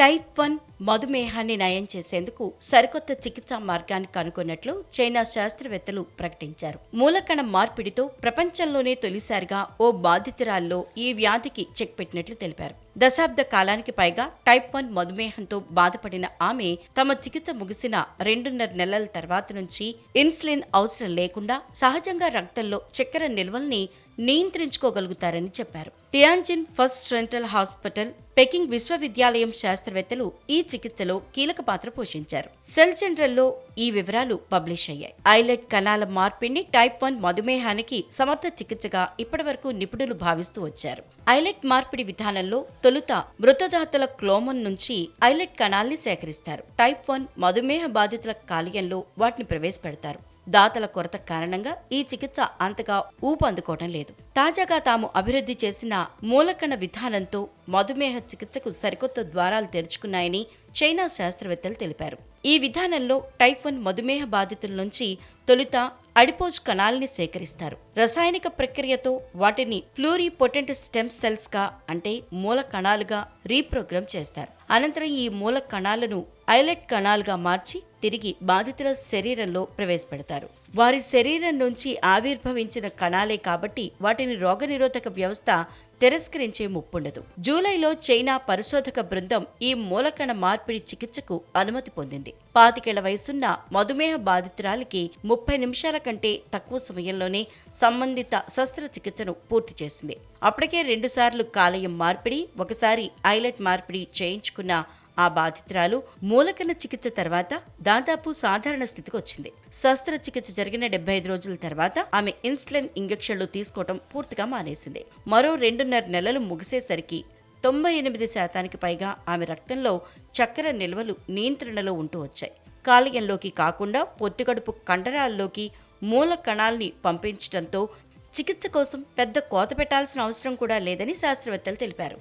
Type one మధుమేహాన్ని నయం చేసేందుకు సరికొత్త చికిత్సా మార్గాన్ని కనుగొన్నట్లు చైనా శాస్త్రవేత్తలు ప్రకటించారు. మూలకణ మార్పిడితో ప్రపంచంలోనే తొలిసారిగా ఓ బాధితురాల్లో ఈ వ్యాధికి చెక్ పెట్టినట్లు తెలిపారు. దశాబ్ద కాలానికి పైగా టైప్ వన్ మధుమేహంతో బాధపడిన ఆమె తమ చికిత్స ముగిసిన రెండున్నర నెలల తర్వాత నుంచి ఇన్సులిన్ అవసరం లేకుండా సహజంగా రక్తంలో చక్కెర నిల్వల్ని నియంత్రించుకోగలుగుతారని చెప్పారు. Tianjin first central hospital Peking విశ్వవిద్యాలయం శాస్త్రవేత్తలు ఈ చికిత్సలో కీలక పాత్ర పోషించారు. సెల్ జనరల్లో ఈ వివరాలు పబ్లిష్ అయ్యాయి. ఐలెట్ కణాల మార్పిడిని టైప్ వన్ మధుమేహానికి సమర్థ చికిత్సగా ఇప్పటివరకు నిపుణులు భావిస్తూ వచ్చారు. ఐలెట్ మార్పిడి విధానంలో తొలుత మృతదాతల క్లోమన్ నుంచి ఐలెట్ కణాల్ని సేకరిస్తారు. టైప్ వన్ మధుమేహ బాధితుల కాలియంలో వాటిని ప్రవేశపెడతారు. దాతల కొరత కారణంగా ఈ చికిత్స అంతగా ఊపందుకోవడం లేదు. తాజాగా తాము అభివృద్ధి చేసిన మూలకణ విధానంతో మధుమేహ చికిత్సకు సరికొత్త ద్వారాలు తెరుచుకున్నాయని చైనా శాస్త్రవేత్తలు తెలిపారు. ఈ విధానంలో టైప్ వన్ మధుమేహ బాధితుల నుంచి తొలుత అడిపోజ్ కణాల్ని సేకరిస్తారు. రసాయనిక ప్రక్రియతో వాటిని ప్లూరిపొటెంట్ స్టెమ్ సెల్స్గా అంటే మూల కణాలుగా రీప్రోగ్రామ్ చేస్తారు. అనంతరం ఈ మూల కణాలను ఐలెట్ కణాలుగా మార్చి తిరిగి బాధితుల శరీరంలో ప్రవేశపెడతారు. వారి శరీరం నుంచి ఆవిర్భవించిన కణాలే కాబట్టి వాటిని రోగనిరోధక వ్యవస్థ తిరస్కరించే ముప్పుండదు. జూలైలో చైనా పరిశోధక బృందం ఈ మూలకణ మార్పిడి చికిత్సకు అనుమతి పొందింది. పాతికేళ్ళ వయసున్న మధుమేహ బాధితురాలికి ముప్పై నిమిషాల కంటే తక్కువ సమయంలోనే సంబంధిత శస్త్రచికిత్సను పూర్తి చేసింది. అప్పటికే రెండుసార్లు కాలేయం మార్పిడి ఒకసారి ఐలెట్ మార్పిడి చేయించుకున్న ఆ బాధితురాలు మూలకణ చికిత్స తర్వాత దాదాపు సాధారణ స్థితికి వచ్చింది. శస్త్రచికిత్స జరిగిన డెబ్బై ఐదు రోజుల తర్వాత ఆమె ఇన్సులిన్ ఇంజెక్షన్లు తీసుకోవడం పూర్తిగా మానేసింది. మరో రెండున్నర నెలలు ముగిసేసరికి తొంభై ఎనిమిది శాతానికి పైగా ఆమె రక్తంలో చక్కెర నిల్వలు నియంత్రణలో ఉంటూ వచ్చాయి. కాలేయంలోకి కాకుండా పొత్తికడుపు కండరాల్లోకి మూల కణాల్ని పంపించడంతో చికిత్స కోసం పెద్ద కోత పెట్టాల్సిన అవసరం కూడా లేదని శాస్త్రవేత్తలు తెలిపారు.